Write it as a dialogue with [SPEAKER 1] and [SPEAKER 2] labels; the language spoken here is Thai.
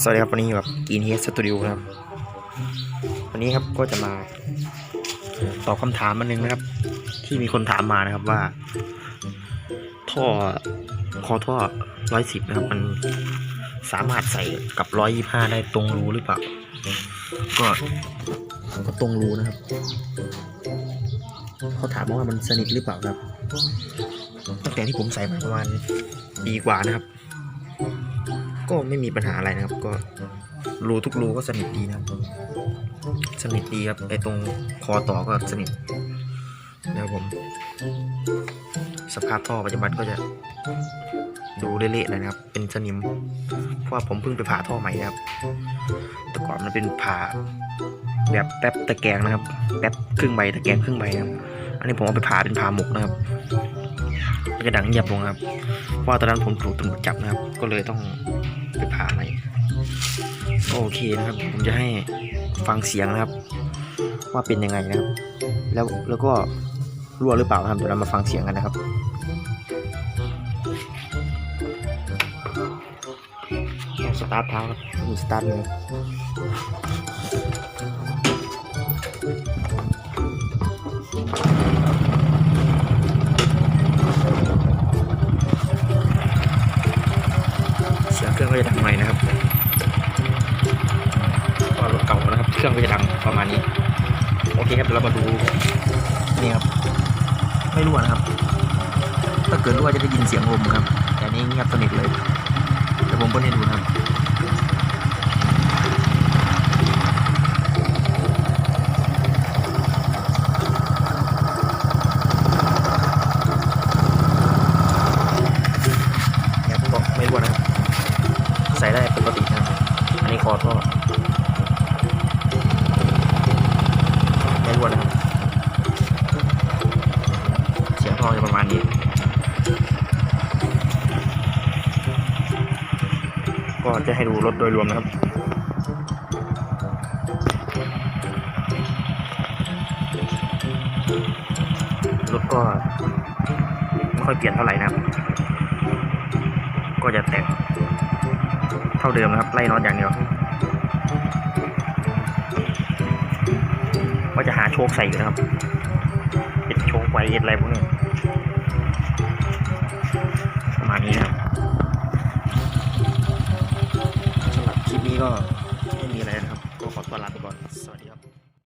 [SPEAKER 1] สวัสดีครับวันนี้อยู่กับกินเฮสตูดิโอครับ วันนี้ครับก็จะมาตอบคำถามอันหนึ่งนะครับ ที่มีคนถามมานะครับว่า ท่อคอท่อร้อยสิบนะครับ มันสามารถใส่กับร้อยยี่ห้าได้ตรงรูหรือเปล่า ก็ก็ตรงรูนะครับ เขาถามว่ามันสนิทหรือเปล่าครับตั้งแต่ที่ผมใส่มาประมาณปีกว่านะครับ ก็ไม่มีปัญหาอะไรนะครับ ก็รูทุกรูก็สนิทดีนะครับ สนิทดีครับไอตรงคอต่อก็สนิทนะครับผม สภาพท่อปัจจุบันก็จะดูเละๆเลยนะครับ เป็นสนิม เพราะว่าผมเพิ่งไปผ่าท่อใหม่นะครับ แต่ก่อนมันเป็นผ่าแบบแป๊บตะแกรงนะครับ แป๊บครึ่งใบตะแกรงครึ่งใบนะครับ อันนี้ผมเอาไปผ่าเป็นผ่าหมกนะครับ มันจะดังเงียบลงครับว่าตอนนั้นผมถูกตำรวจจับนะครับ ก็เลยต้องไปผ่าใหม่ก็โอเคนะครับ ผมจะให้ฟังเสียงนะครับ ว่าเป็นยังไงนะครับ แล้วแล้วก็รั่วหรือเปล่าครับเดี๋ยวเรามาฟังเสียงกันนะครับสตาร์ทเท้าครับสตาร์ทเลย ก็จะดังหน่อยนะครับก็รถเก่านะครับ เครื่องก็จะดังประมาณนี้ โอเคครับเดี๋ยวเรามาดูนี่ครับ ไม่รั่วนะครับ ถ้าเกิดรั่วจะได้ยินเสียงลมครับ แต่นนี้เงียบสนิทเลยเดี๋ยวผมเปิดให้ดูนะครับ เนี่ยก็ไม่รั่วนะครับ ใส่ได้ปกตินะครับ อันนี้คอท่อไม่รั่วนะครับ เสียงท่อจะประมาณนี้ ก็จะให้ดูรถโดยรวมนะครับรถก็ไม่ค่อยเปลี่ยนเท่าไหร่นะครับ ก็จะแตกเท่าเดิมนะครับ ไล่น็อตอย่างเดียว ว่าจะหาโชคใส่อยู่นะครับเอ็ดโชคไวเอ็ดอะไรพวกนี้ประมาณนี้นะครับสำหรับคลิปนี้ก็ไม่มีอะไรนะครับ ก็ขอตัวลาไปก่อน สวัสดี